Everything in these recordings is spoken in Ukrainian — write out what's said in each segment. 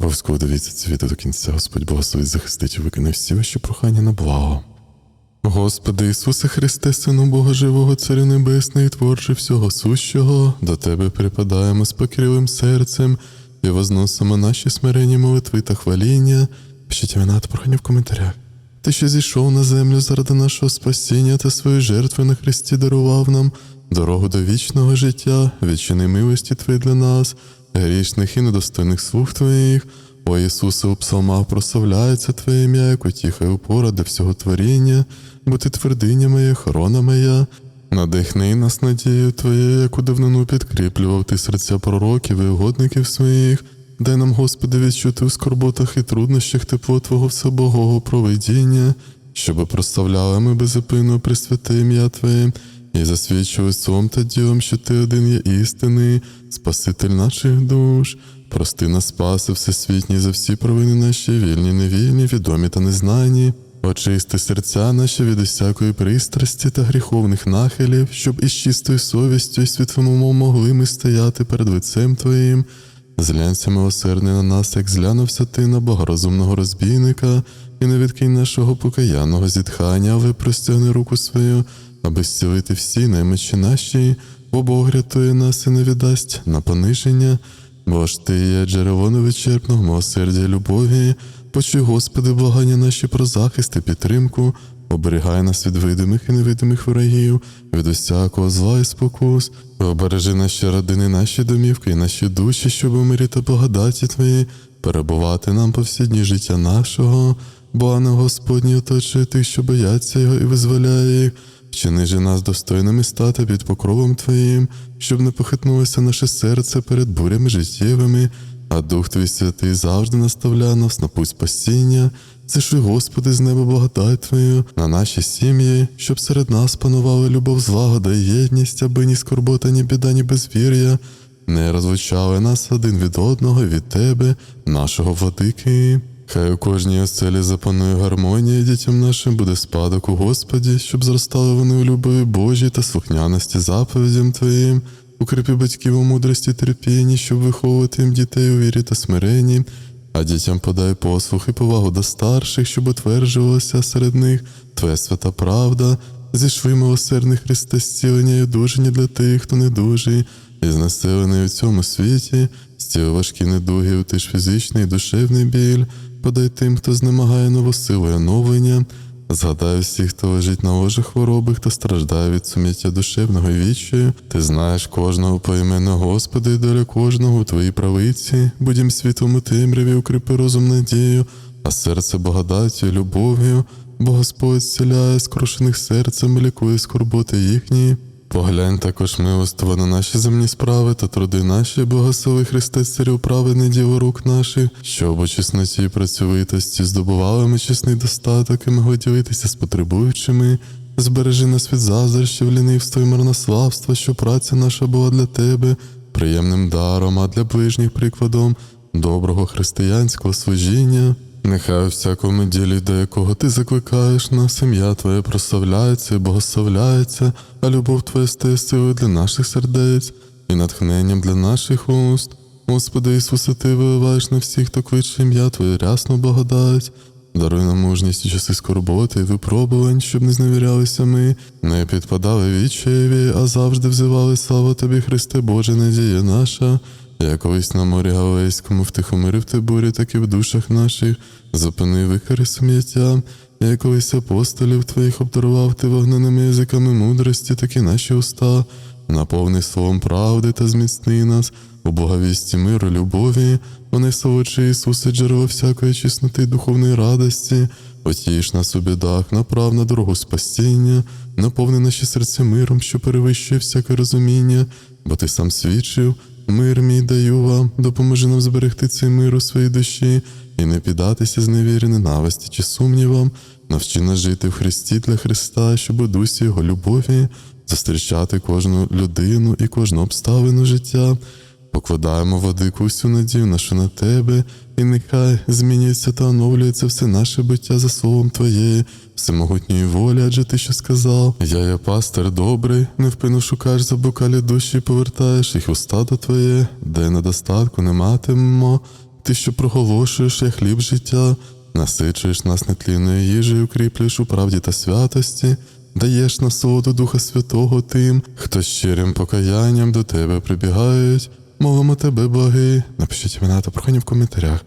Обов'язково дивіться це до кінця. Господь благословить захистить і викине всі ваші прохання на благо. Господи Ісусе Христе, Сину Бога Живого, Царю Небесний, Творче всього сущого, до Тебе припадаємо з покірливим серцем і возносимо наші смиренні молитви та хваління. Пишіть імена та прохання в коментарях. Ти, що зійшов на землю заради нашого спасіння та свою жертву на Христі дарував нам дорогу до вічного життя, відчини милості Твої для нас, грішних і недостойних слуг Твоїх. О Ісусе, у псалмах прославляється Твоє ім'я, як утіха і опора для всього творіння, бо Ти твердиня моя, охорона моя. Надихни нас надію Твоєю, яку давнину підкріплював ти серця пророків і угодників своїх. Дай нам, Господи, відчути у скорботах і труднощах тепло Твого всебогого провидіння, щоби прославляли ми безупинно присвяте ім'я Твоє, і засвідчили словом та ділом, що Ти один є істинний, Спаситель наших душ. Прости нас, спаси всесвітній за всі провини наші, вільні, невільні, відомі та незнані. Очисти серця наші від усякої пристрасті та гріховних нахилів, щоб із чистою совістю і світлом умом могли ми стояти перед лицем Твоїм. Зглянься милосердний на нас, як зглянувся ти на богорозумного розбійника, і не відкинь нашого покаянного зітхання, але простягни руку свою, аби зцілити всі немочі наші, бо Бог рятує нас і не віддасть на пониження. Бо ж ти є джерело невичерпного милосердя любові, почуй, Господи, благання наші про захист і підтримку, оберігай нас від видимих і невидимих ворогів, від усякого зла і спокус, обережи наші родини, наші домівки і наші душі, щоб у мирі та благодаті Твої перебувати нам по всі дні життя нашого, бо ангел Господній оточує тих, що бояться його і визволяє їх. Вчини же нас достойними стати під покровом Твоїм, щоб не похитнулося наше серце перед бурями життєвими, а Дух Твій Святий завжди наставляє нас на путь спасіння. Зишли, Господи, з неба благодать Твою на наші сім'ї, щоб серед нас панували любов, злагода і єдність, аби ні скорбота, ні біда, ні безвір'я не розлучали нас один від одного, від Тебе, нашого владики. Хай у кожній оселі запанує гармонія, дітям нашим буде спадок у Господі, щоб зростали вони у любові Божій та слухняності заповідям Твоїм, укріпі батьків у мудрості терпінні, щоб виховувати їм дітей у вірі та смиренні, а дітям подай послух і повагу до старших, щоб утверджувалася серед них Твоя свята правда, зійшли милосердний Христе зцілення і одужання для тих, хто недужий, і знесилений у цьому світі, стіл важкі недуги, утиш фізичний і душевний біль, подай тим, хто знемагає нову силу оновлення, згадай всіх, хто лежить на ложах хвороби, хто страждає від суміття душевного і відчаю. Ти знаєш кожного поіменно, Господи, і доля кожного у Твоїй правиці, будім світлом у темряві, укріпи розум надію, а серце благодаттю любов'ю, бо Господь зціляє скрушених серцем, лікує скорботи їхні. Поглянь також милостиво на наші земні справи та труди наші, благослови Христе, царю праведне діло рук наших, щоб у чесноті і працьовитості здобували ми чесний достаток і могли ділитися з потребуючими. Збережи нас від заздрощів, лінивства і марнославства, що праця наша була для тебе приємним даром, а для ближніх прикладом доброго християнського служіння. Нехай у всякому ділі, до якого ти закликаєш нас, ім'я Твоє прославляється і богославляється, а любов Твоя стає силою для наших сердець і натхненням для наших уст. Господи Ісусе, Ти виливаєш на всіх, хто кличе ім'я Твоє рясну благодать. Даруй нам мужність у часи скорботи і випробувань, щоб не зневірялися ми, не підпадали відчаєві, а завжди взивали славу Тобі, Христе Боже, надія наша. Я колись на морі Галилейському втихомирив ти бурі, так і в душах наших, зупинив викари сум'яття. Я колись апостолів твоїх обдарував ти вогненими язиками мудрості, так і наші уста, наповни словом правди та зміцни нас у благовісті миру, любові, вони солодші Ісусе, джерело всякої чесноти духовної радості, потіш нас у бідах, направ на дорогу спасіння, наповни наші серця миром, що перевищує всяке розуміння, бо ти сам свідчив. Мир мій даю вам, допоможи нам зберегти цей мир у своїй душі і не піддатися з невірі, ненависті чи сумнівам, навчи нас жити в Христі для Христа, щоб у дусі Його любові зустрічати кожну людину і кожну обставину життя. Покладаємо владику всю надію нашу на тебе, і нехай змінюється та оновлюється все наше буття за словом Твоєї, всемогутньої волі, адже ти що сказав. Я є пастир добрий, невпину шукаєш за бокалі душі, повертаєш їх у стадо Твоє, де недостатку не матимемо. ти, що проголошуєш як хліб життя, насичуєш нас нетлінною їжею, укріплюєш у правді та святості, даєш насолоду Духа Святого тим, хто щирим покаянням до тебе прибігають. Молимо тебе, боги. Напишіть імена та прохання в коментарях.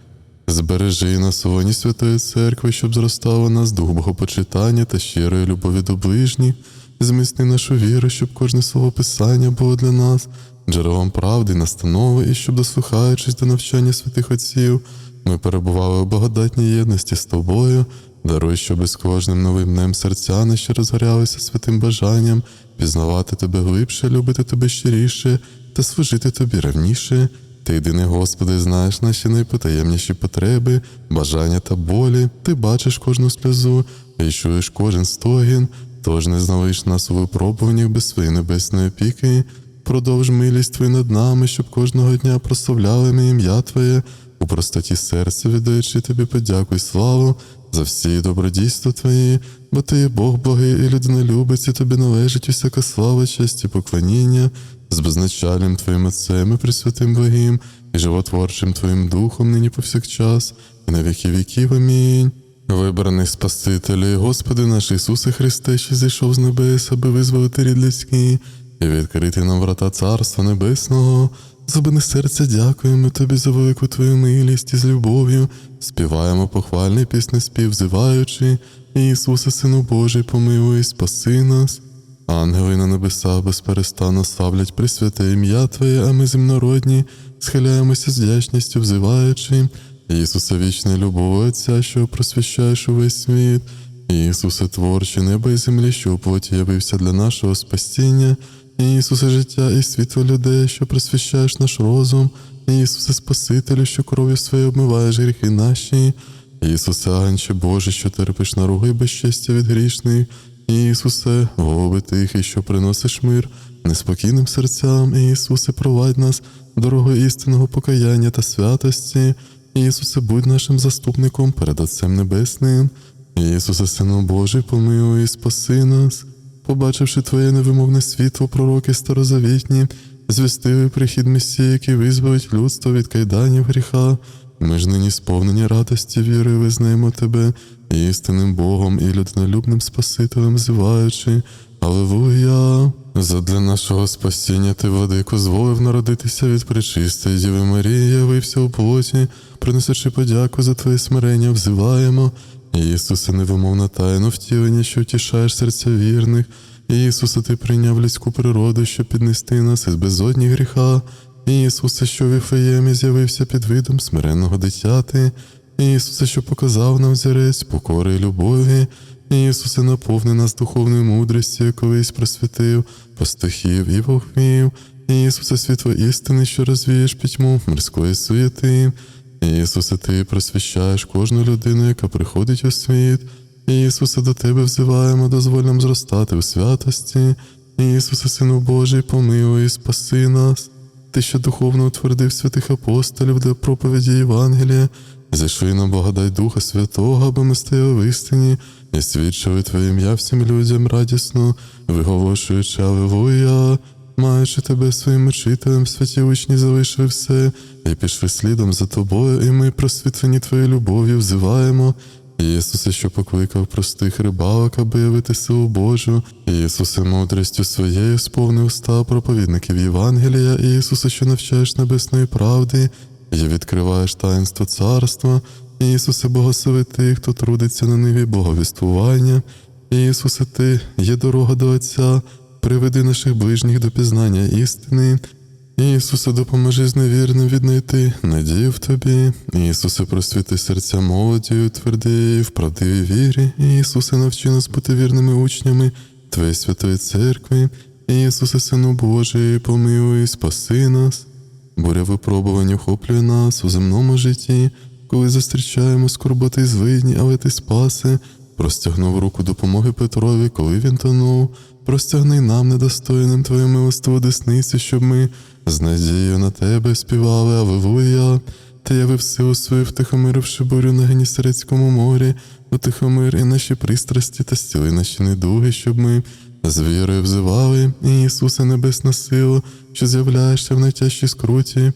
Збережи нас воні Святої Церкви, щоб зростав у нас дух богопочитання та щирої любові до ближніх. Зміцни нашу віру, щоб кожне слово Писання було для нас джерелом правди, настанови, і щоб, дослухаючись до навчання святих отців, ми перебували у благодатній єдності з тобою. Даруй, щоб з кожним новим днем серця наші розгорялися святим бажанням, пізнавати тебе глибше, любити тебе щиріше та служити тобі ревніше. Ти єдиний, Господи, знаєш наші найпотаємніші потреби, бажання та болі. Ти бачиш кожну сльозу і чуєш кожен стогін, тож не залиш нас у випробуваннях без своєї небесної опіки. Продовж милість Твою над нами, щоб кожного дня прославляли ми ім'я Твоє, у простоті серця віддаючи тобі подяку й славу за всі добродійства Твої, бо Ти є Бог Боги, і людина любить, і тобі належить усяка слава, честь і поклоніння, з безначальним Твоїм Отцем і Пресвятим Богим, і животворчим Твоїм Духом нині повсякчас, і на віки віків. Амінь. Вибраний Спасителю, Господи наш Ісусе Христе, що зійшов з небес, аби визволити рід людський, і відкрити нам врата Царства Небесного. Зубини серця дякуємо Тобі за велику Твою милість і з любов'ю, співаємо похвальний пісний спів, взиваючи, Ісусе, Сину Божий, помилуй, спаси нас. Ангели на небесах безперестанно славлять присвяте ім'я Твоє, а ми земнородні, схиляємося з вдячністю, взиваючи, Ісусе, вічне любов Отця, що просвящаєш увесь світ, Ісусе, творче неба і землі, що у плоті явився для нашого спасіння, Ісусе, життя і світло людей, що просвящаєш наш розум, Ісусе, Спасителю, що кров'ю своєю обмиваєш гріхи наші, Ісусе, Агнче Боже, що терпиш наруги і безчестя від грішних, Ісусе, голуби тихий, що приносиш мир неспокійним серцям, Ісусе, провадь нас дорогою істинного покаяння та святості. Ісусе, будь нашим заступником перед Отцем Небесним. Ісусе, Сину Божий, помилуй і спаси нас. Побачивши Твоє невимовне світло, пророки старозавітні, звістили прихід Месії, який визволить людство від кайданів гріха. Ми ж нині сповнені радості віри, визнаємо Тебе істинним Богом і людинолюбним Спасителем, зиваючи. Аллилуйя! Задля нашого спасіння ти, владико, зволив народитися від пречистої Діви Марії, явився у плоті, приносячи подяку за Твоє смирення, взиваємо. Ісусе, невимовна тайну втілення, що втішаєш серця вірних. Ісусе, ти прийняв людську природу, щоб піднести нас із безодні гріха. Ісусе, що в Іфеємі з'явився під видом смиренного дитяти. Ісусе, що показав нам зірець покори і любові. Ісусе, наповни нас духовною мудрістю, як колись просвітив пастухів і вовхвів. Ісусе, світло істини, що розвієш пітьму мирської суєти. Ісусе, Ти просвіщаєш кожну людину, яка приходить у світ. Ісусе, до Тебе взиваємо, дозволь нам зростати у святості. Ісусе, Сину Божий, помилуй і спаси нас. Ти, що духовно утвердив святих апостолів для проповіді Євангелія, зайшли нам благодать Духа Святого, аби ми стояли в істині і свідчили Твоє ім'я всім людям радісно, виголошуючи Аллилуйя. Маючи тебе своїм учителем, святі учні залишили все, і пішли слідом за тобою, і ми, просвітлені твоєю любов'ю, взиваємо. Ісусе, що покликав простих рибалок, аби явити силу Божу, Ісусе, мудрістю своєю сповнив уста проповідників Євангелія, Ісусе, що навчаєш небесної правди, і відкриваєш таїнство царства, Ісусе, благослови тих, хто трудиться на ниві боговіствування, Ісусе, Ти є дорога до Отця, приведи наших ближніх до пізнання істини. Ісусе, допоможи з невірним віднайти надію в тобі. Ісусе, просвіти серця молоді, утверди в правдивій вірі. Ісусе, навчи нас бути вірними учнями Твоєї святої церкви. Ісусе, Сину Божий, помилуй, спаси нас. Буря випробувань охоплює нас у земному житті, коли зустрічаємо скорботи звидні, але ти спаси. Простягнув руку допомоги Петрові, коли він тонув. Простягни нам, недостойним Твою милостиву десницю, щоб ми з надією на тебе співали. Аллилуйя. Ти явив силу свою, втихомиривши бурю на Генісарецькому морі, утихомир і наші пристрасті та стіли наші недуги, щоб ми з вірою взивали, Ісусе, небесна сила, що з'являєшся в найтяжчій скруті.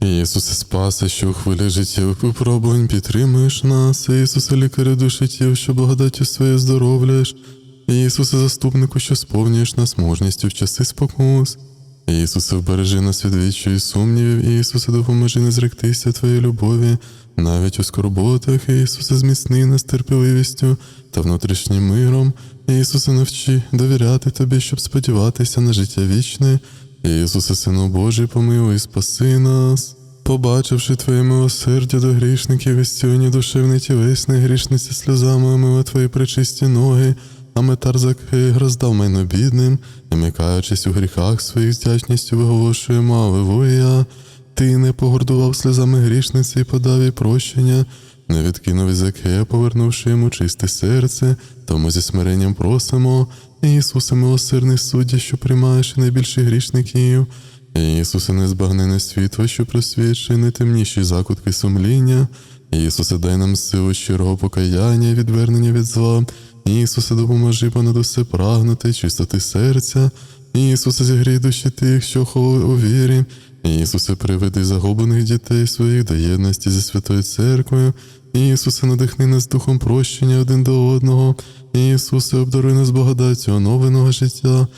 Ісусе Спасе, що у хвилі життєвих випробувань підтримуєш нас, Ісусе лікарю душі тіл, що благодаттю своє здоровляєш, Ісусе заступнику, що сповнюєш нас мужністю в часи спокус. Ісусе, вбережи нас від відчаю і сумнівів, Ісусе, допоможи не зректися Твоєї любові, навіть у скорботах, Ісусе, зміцни нас терпеливістю та внутрішнім миром. Ісусе, навчи довіряти Тобі, щоб сподіватися на життя вічне. Ісусе, Сину Божий, помилуй спаси нас. Побачивши Твоє милосердя до грішників і стілення душевне тілесне, грішниці сльозами омила Твої пречисті ноги, а метар Закхей роздав майно бідним, намикаючись у гріхах своїх вдячністю виголошуємо Аллилуйя. Ти не погордував сльозами грішниці і подав їй прощення, не відкинув із повернувши йому чисте серце, тому зі смиренням просимо, Ісусе, милосердний суддя, що приймаєш найбільших грішників, Ісусе, незбагнене світло, що просвічує найтемніші закутки сумління, Ісусе, дай нам силу щирого покаяння і відвернення від зла. Ісусе, допоможи понад усе прагнути чистоти серця. Ісусе, зігрій душі тих, що холи у вірі. Ісусе, приведи загублених дітей своїх до єдності зі Святою Церквою. Ісусе, надихни нас духом прощення один до одного. Ісусе, обдаруй нас благодаттю оновленого життя.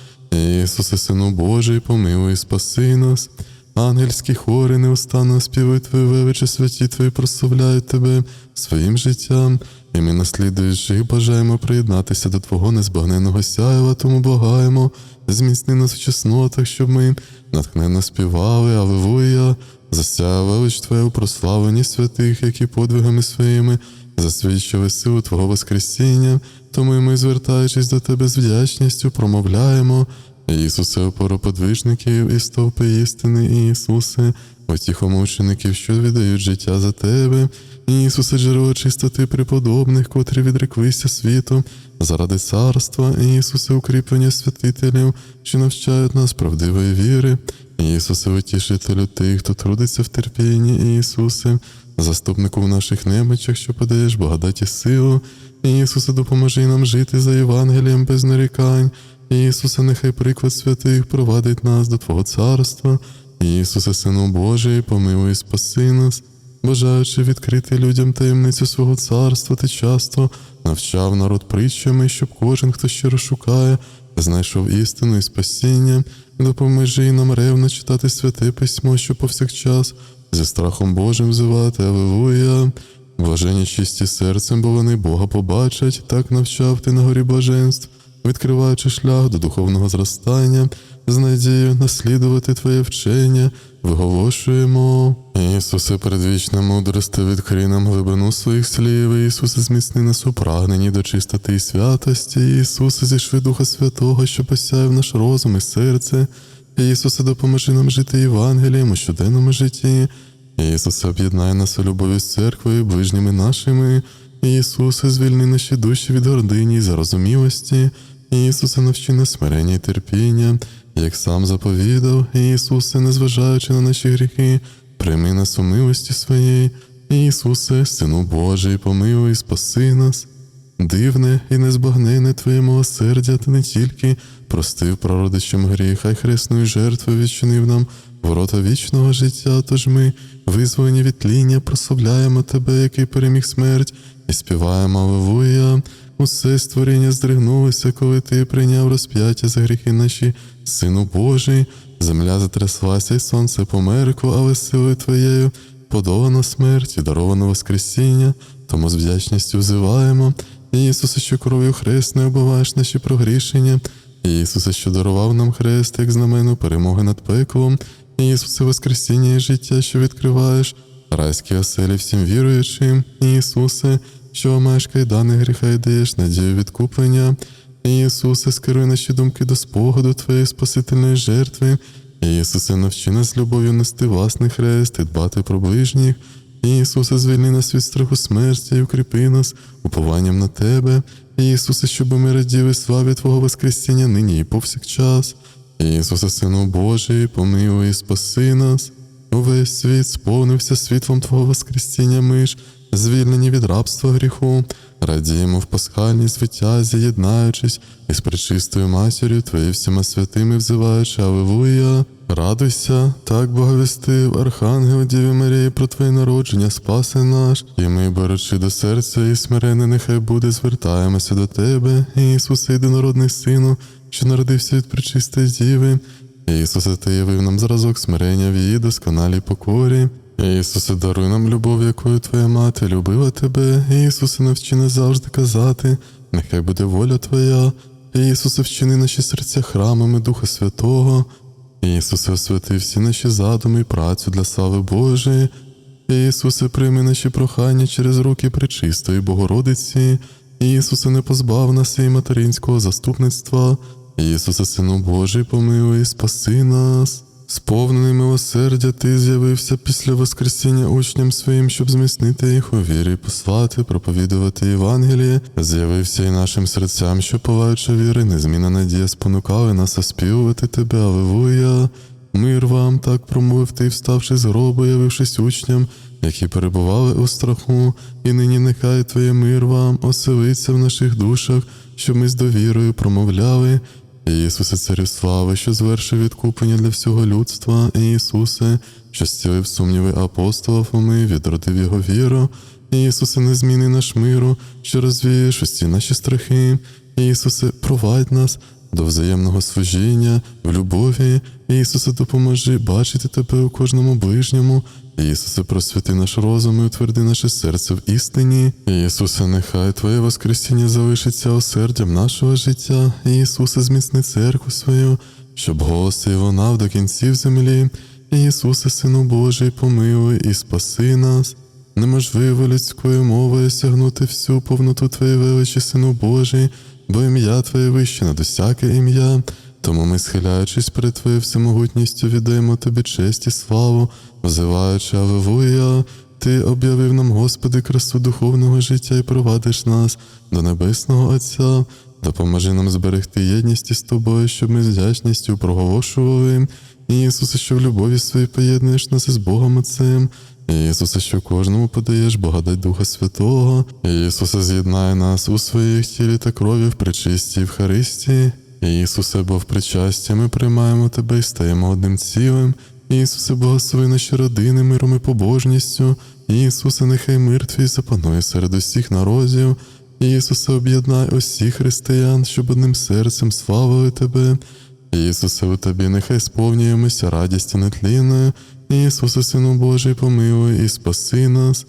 Ісусе, Сину Божий, помилуй, спаси нас. Ангельські хори неустанно співають Твої величі, святі Твої прославляють Тебе своїм життям, і ми, наслідуючи бажаємо приєднатися до Твого незбагненного сяєва, тому благаємо, зміцни нас в чеснотах, щоб ми натхненно співали, Аллилуйя, засяяв велич Твоє у прославленні святих, які подвигами своїми засвідчили силу Твого Воскресіння, тому і ми, звертаючись до Тебе з вдячністю, промовляємо. Ісусе, опору подвижників і стовпи істини, Ісусе, отіхомучеників, що віддають життя за Тебе, Ісусе, джерело чистоти преподобних, котрі відреклися світу, заради царства, Ісусе, укріплення святителів, що навчають нас правдивої віри, Ісусе, утішителю тих, хто трудиться в терпінні, Ісусе, заступнику в наших немочах, що подаєш благодаті силу, Ісусе, допоможи нам жити за Євангелієм без нарікань. Ісусе, нехай приклад святих провадить нас до Твого царства. Ісусе, Сину Божий, помилуй спаси нас, бажаючи відкрити людям таємницю свого царства, ти часто навчав народ притчами, щоб кожен, хто щиро шукає, знайшов істину і спасіння, допоможи нам ревно читати святе письмо, що повсякчас зі страхом Божим взивати, Аллилуйя. Блажені чисті серцем, бо вони Бога побачать, так навчав ти на горі блаженств відкриваючи шлях до духовного зростання, з надією наслідувати Твоє вчення, виголошуємо. Ісусе, передвічна мудрости, відкрий нам глибину своїх слів, Ісусе, зміцни нас у прагненні до чистоти і святості, Ісусе, зійшли Духа Святого, що посяяв наш розум і серце. Ісусе, допоможи нам жити Євангелієм у щоденному житті. Ісусе, об'єднай нас у любові з церквою, ближніми нашими. Ісусе, звільни наші душі від гордині і зарозумілості. Ісусе, навчи нас смирення і терпіння, як сам заповідав, Ісусе, незважаючи на наші гріхи, прийми нас у милості своєї. Ісусе, Сину Божий, помилуй спаси нас. Дивне і незбагнене Твоє милосердя, ти не тільки простив прародичам гріха й хресною жертвою відчинив нам ворота вічного життя, тож ми, визволені від тління, прославляємо Тебе, який переміг смерть, і співаємо Аллилуйя. Усе створіння здригнулося, коли ти прийняв розп'яття за гріхи наші, Сину Божий, земля затряслася, і сонце померкло, але силою Твоєю подолано смерть і даровано Воскресіння, тому з вдячністю взиваємо. Ісусе, що кров'ю хресною обиваєш наші прогрішення, Ісусе, що дарував нам хрест, як знамену перемоги над пеклом, Ісусе, Воскресіння і життя, що відкриваєш, райські оселі всім віруючим, Ісусе, що маєш кайдани гріха і даєш надію відкуплення. Ісусе, скеруй наші думки до спогаду Твоєї спасительної жертви. Ісусе, навчи нас любов'ю нести власний хрест і дбати про ближніх. Ісусе, звільни нас від страху смерті і укріпи нас упованням на Тебе. Ісусе, щоб ми раділи славі Твого Воскресіння нині і повсякчас. Ісусе, Сину Божий, помилуй і спаси нас. Увесь світ сповнився світлом Твого Воскресіння, ми ж звільнені від рабства гріху, радіємо в пасхальній звитязі, єднаючись із пречистою матір'ю Твоєю всіма святими, взиваючи Аллилуйя. Радуйся, так благовістив Архангел Діві Марії про Твоє народження, спаси наш, і ми, беручи до серця і смирени, нехай буде, звертаємося до Тебе, Ісусе, єдинородний Сину, що народився від пречистої Діви. Ісусе, Ти явив нам зразок смирення в її досконалій покорі. Ісусе, даруй нам любов, якою Твоя мати любила Тебе. Ісусе, навчи нас завжди казати, нехай буде воля Твоя. Ісусе, вчини наші серця храмами Духа Святого. Ісусе, освяти всі наші задуми і працю для слави Божої. Ісусе, прийми наші прохання через руки пречистої Богородиці. Ісусе, не позбав нас і материнського заступництва. Ісусе, Сину Божий, помилуй, спаси нас. Сповнений милосердя, ти з'явився після Воскресіння учням своїм, щоб зміцнити їх у вірі, послати, проповідувати Євангеліє, з'явився і нашим серцям, що палаюча віри, незмінна надія спонукали нас оспівувати тебе, Аллилуйя. Мир вам, так промовив ти, вставши з гробу, явившись учням, які перебували у страху, і нині нехай Твоє мир вам оселиться в наших душах, щоб ми з довірою промовляли. Ісусе, Царю слави, що звершив відкуплення для всього людства, Ісусе, що зцілив сумніви апостола Фоми, відродив його віру. Ісусе, незмінний наш миру, що розвієш усі наші страхи. Ісусе, провадь нас до взаємного служіння в любові. Ісусе, допоможи бачити Тебе у кожному ближньому. Ісусе, просвіти наш розум і утверди наше серце в істині. Ісусе, нехай Твоє Воскресіння залишиться осердям нашого життя. Ісусе, зміцни церкву свою, щоб голос і лунав до кінців землі. Ісусе, Сину Божий, помилуй і спаси нас. Неможливо людською мовою сягнути всю повноту Твоєї величі, Сину Божий, бо ім'я Твоє вище над усяке ім'я. Тому ми, схиляючись перед Твоєю всемогутністю, віддаємо Тобі честь і славу, взиваючи Аллилуйя, Ти об'явив нам, Господи, красу духовного життя і провадиш нас до Небесного Отця. Допоможи нам зберегти єдність із тобою, щоб ми з вдячністю проголошували. Ісусе, що в любові своїй поєднуєш нас із Богом Отцем. Ісусе, що кожному подаєш благодать Духа Святого. Ісусе, з'єднай нас у своїх тілі та крові в причистій Євхаристії. Ісусе, бо в причасті ми приймаємо Тебе і стаємо одним цілим. Ісусе, благослови наші родини миром і побожністю. Ісусе, нехай мир Твій запанує серед усіх народів. Ісусе, об'єднай усіх християн, щоб одним серцем славили Тебе. Ісусе, у Тобі нехай сповнюємося радістю нетлінною. Ісусе, Сину Божий, помилуй і спаси нас.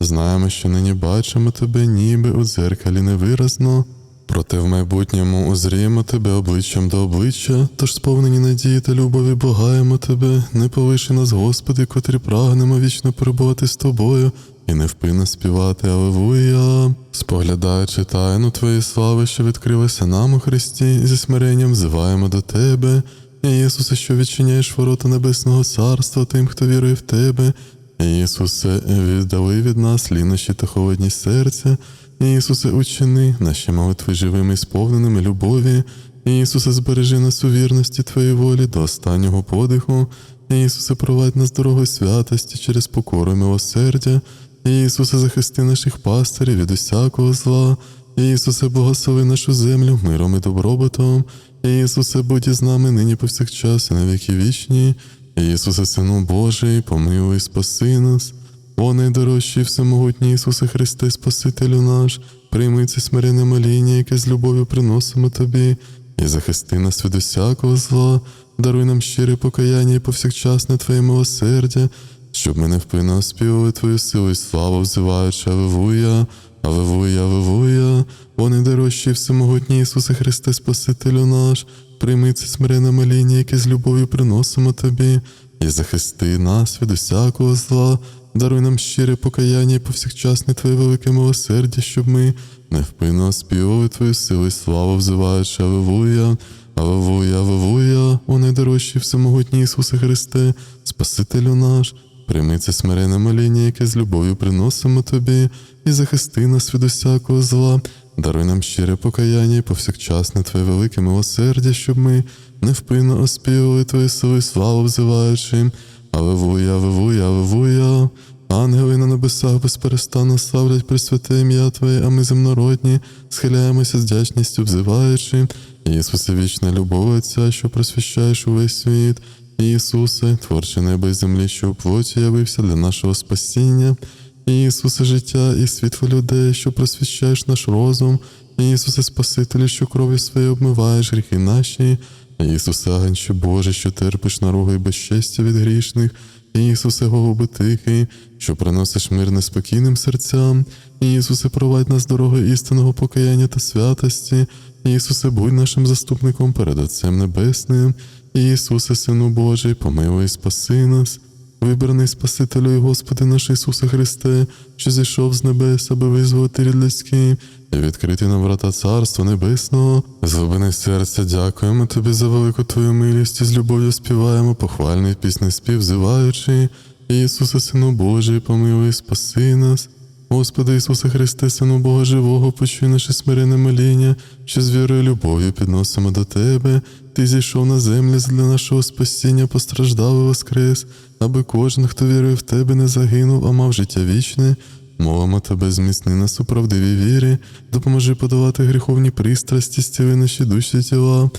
Знаємо, що нині бачимо Тебе, ніби у дзеркалі невиразно. Проте в майбутньому узріємо Тебе обличчям до обличчя, тож сповнені надії та любові благаємо Тебе, не полиши нас, Господи, котрі прагнемо вічно перебувати з Тобою і невпинно співати Аллилуйя. Споглядаючи тайну Твоєї слави, що відкрилася нам у Христі, зі смиренням взиваємо до Тебе. Ісусе, що відчиняєш ворота Небесного Царства тим, хто вірує в Тебе. Ісусе, віддали від нас лінощі та холодні серця. Ісусе, учини наші молитви живими і сповненими любові. Ісусе, збережи нас у вірності Твоєї волі до останнього подиху. Ісусе, провадь нас дорогою святості через покору і милосердя. Ісусе, захисти наших пастирів від усякого зла. Ісусе, благослови нашу землю миром і добробутом. Ісусе, будь із нами нині повсякчас і на віки вічні. Ісусе, Сину Божий, помилуй, спаси нас. О найдорожчий всемогутній Ісусе Христе, Спасителю наш, прийми це смирене моління, яке з любов'ю приносимо Тобі, і захисти нас від усякого зла, даруй нам щире покаяння і повсякчасне Твоє милосердя, щоб ми невпинно оспівали Твою силу і славу, взиваючи Аллилуйя, Аллилуйя, Аллилуйя, о найдорожчий всемогутній Ісусе Христе, Спасителю наш, прийми це смирене моління, яке з любов'ю приносимо Тобі, і захисти нас від усякого зла, даруй нам щире покаяння і повсякчасне Твоє велике милосердя, щоб ми невпинно оспівали Твою силу і славу, взиваючи Аллилуйя, Аллилуйя, Аллилуйя, о найдорожчий всемогутній Ісусе Христе, Спасителю наш, прийми це смирене моління, яке з любов'ю приносимо Тобі, і захисти нас від усякого зла, даруй нам щире покаяння і повсякчасне Твоє велике милосердя, щоб ми невпинно оспівали Твою силу і славу, взиваючи. Аллилуйя, Аллилуйя, Аллилуйя. Ангели на небесах безперестанно славлять Пресвяте ім'я Твоє, а ми земнородні, схиляємося з вдячністю, взиваючи. Ісусе, вічна любов Отця, що просвящаєш увесь світ. Ісусе, творче небо і землі, що у плоті явився для нашого спасіння. Ісусе, життя і світло людей, що просвіщаєш наш розум. Ісусе, Спасителю, що кров'ю своєю обмиваєш гріхи наші. Ісусе, агенче Боже, що терпиш наругу і безчестя від грішних. Ісусе, голуби тихий, що приносиш мир неспокійним серцям. Ісусе, провадь нас дорогою істинного покаяння та святості. Ісусе, будь нашим заступником перед Отцем Небесним. Ісусе, Сину Божий, помилуй спаси нас. Вибраний Спасителю і Господи наш Ісусе Христе, що зійшов з небес, аби визволити рід людський і відкрити нам врата Царства Небесного. З глибини серця дякуємо Тобі за велику Твою милість і з любов'ю співаємо похвальний пісний спів, взиваючи. Ісусе, Сину Божий, помилуй спаси нас. Господи Ісусе Христе, Сину Бога Живого, почуй наше смирене моління, що з вірою любов'ю підносимо до Тебе. Ти зійшов на землю для нашого спасіння, постраждав і воскрес, аби кожен, хто вірує в Тебе, не загинув, а мав життя вічне. Молимо Тебе, зміцни нас у правдивій вірі, допоможи подавати гріховні пристрасті, стіли наші душі тіла.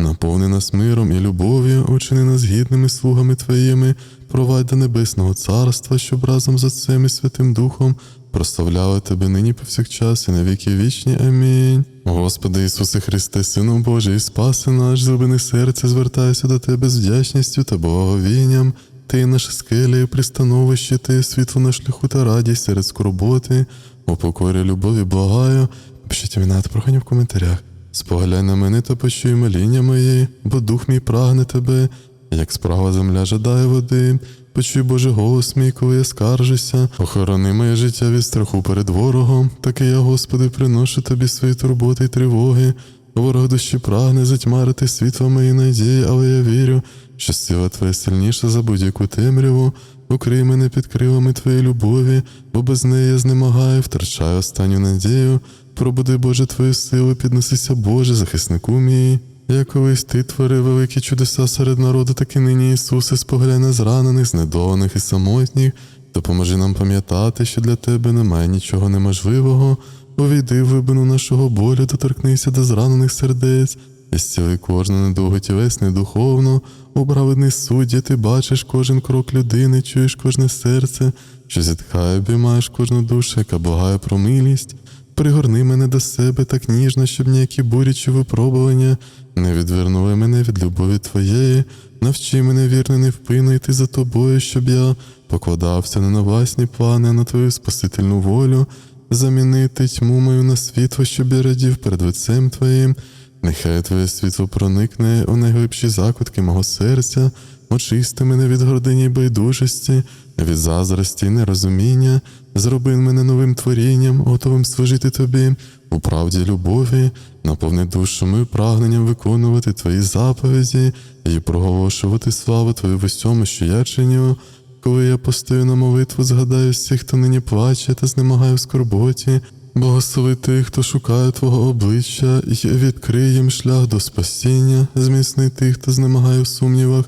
Наповни нас миром і любов'ю, учини нас гідними слугами Твоїми, провадь до Небесного Царства, щоб разом з Отцем і Святим Духом прославляли Тебе нині повсякчас і на віки вічні. Амінь. Господи Ісусе Христе, Сину Божий, спаси наш, з глибини серця, звертаюся до Тебе з вдячністю та благовінням. Ти наша скеля і пристановище, ти світло на шляху та радість серед скорботи, у покорі любові благаю. Пишіть імена та прохання в коментарях. Споглянь на мене та почуй моління моє, бо дух мій прагне тебе, як справа земля жадає води. Почуй, Боже, голос мій, коли я скаржуся, охорони моє життя від страху перед ворогом, таки я, Господи, приношу тобі свої турботи й тривоги. Ворог душі прагне затьмарити світло моєї надії, але я вірю, що сила Твоя сильніша за будь-яку темряву. Укрий мене під крилами Твоєї любові, бо без неї я знемагаю, втрачаю останню надію. Пробуди, Боже, Твою силу, піднесися, Боже, захиснику мій. Я колись ти творив великі чудеса серед народу, так і нині Ісусе, споглянь на зранених, знедолених і самотніх. Допоможи нам пам'ятати, що для тебе немає нічого неможливого. Увійди в глибину нашого болю, доторкнися до зранених сердець, і зціли кожну недугу тілесне духовно, у суддя, ти бачиш кожен крок людини, чуєш кожне серце, що зітхає, обіймаєш кожну душу, яка благає про милість. Пригорни мене до себе так ніжно, щоб ніякі бурі чи випробування не відвернули мене від любові Твоєї, навчи мене вірно невпинно йти за тобою, щоб я покладався не на власні плани, а на Твою спасительну волю, замінити тьму мою на світло, щоб я радів перед лицем Твоїм. Нехай Твоє світло проникне у найглибші закутки мого серця, очисти мене від гордині байдужості, від заздрості й нерозуміння, зроби мене новим творінням, готовим служити Тобі. У правді любові, наповни душу мою прагненням виконувати Твої заповіді і проголошувати славу Твою в усьому, що я чиню. Коли я постою на молитву, згадаю всіх, хто нині плаче та знемагає в скорботі, Благослови тих, хто шукає Твого обличчя, і відкрий їм шлях до спасіння, зміцни тих, хто знемагає в сумнівах,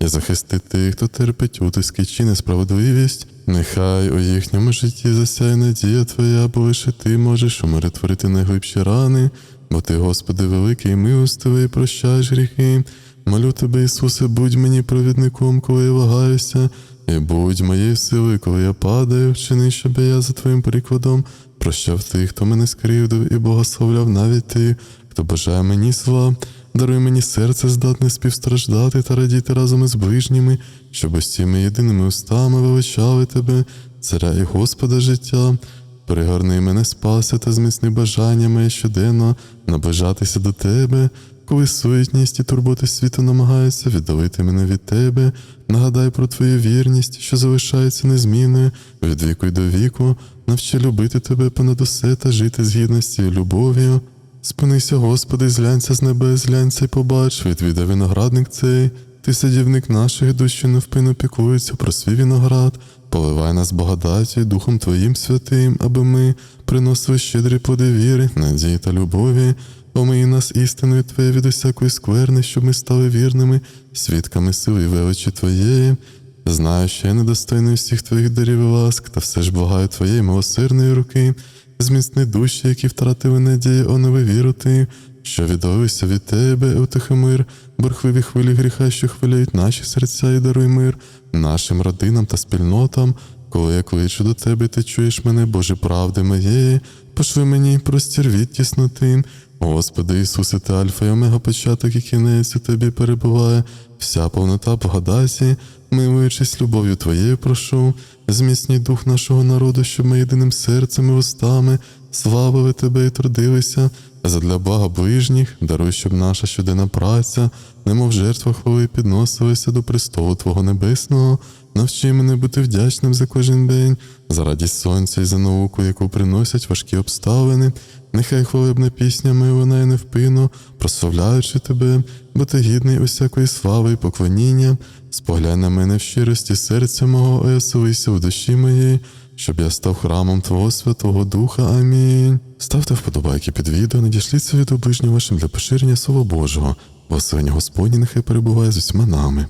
і захисти тих, хто терпить утиски чи несправедливість. Нехай у їхньому житті засяє надія Твоя, бо лише Ти можеш умиротворити найглибші рани, бо Ти, Господи, великий милостивий, прощаєш гріхи. Молю Тебе, Ісусе, будь мені провідником, коли я вагаюся, і будь моєю силою, коли я падаю, вчини, щоб я за Твоїм прикладом прощав тих, хто мене скривдив, і благословляв навіть тих, хто бажає мені зла. Даруй мені серце здатне співстраждати та радіти разом із ближніми, щоб усіми єдиними устами величали тебе, царя і Господа життя. Пригорни мене спаси та зміцни бажання моє щоденно наближатися до тебе, коли суетність і турботи світу намагаються віддалити мене від тебе. Нагадай про твою вірність, що залишається незмінною від віку й до віку, навчи любити тебе понад усе та жити з гідності і любов'ю. Спинися, Господи, зглянься з небес, зглянься й побач, відвідай виноградник цей. Ти садівник наших душ, що невпинно піклується про свій виноград, поливай нас благодаті Духом Твоїм святим, аби ми приносили щедрі плоди віри, надії та любові. Омий нас істиною Твоєю від усякої скверни, щоб ми стали вірними, свідками сили і величі Твоєї. Знаю, що я недостойний всіх твоїх дарів і ласк, та все ж благаю твоєї милосердної руки, зміцни душі, які втратили надії, онови віру ти, що віддалився від тебе, Еутихомир, бурхливі хвилі гріха, що хвиляють наші серця, і даруй мир нашим родинам та спільнотам. Коли я кличу до тебе, ти чуєш мене, Боже правди моєї, пошли мені простір від тісноти. Господи Ісусе, ти Альфа і Омега, початок і кінець у тобі перебуває, вся повнота благодаті, милуючись любов'ю Твоєю, прошу, зміцній дух нашого народу, щоб ми єдиним серцем і устами славили Тебе і трудилися, задля блага ближніх, даруй, щоб наша щоденна праця, немов жертва хвали, підносилася до престолу Твого Небесного. Навчи мене бути вдячним за кожен день, за радість сонця і за науку, яку приносять важкі обставини. Нехай хвалебна пісня моя вона й невпинно, прославляючи тебе, бо ти гідний усякої слави і поклоніння. Споглянь на мене в щирості серця мого, а я селися в душі моїй, щоб я став храмом Твого Святого Духа. Амінь. Ставте вподобайки під відео, надішліться від оближнього вашим для поширення Слова Божого. Благословення Господні нехай перебуває з усіма нами.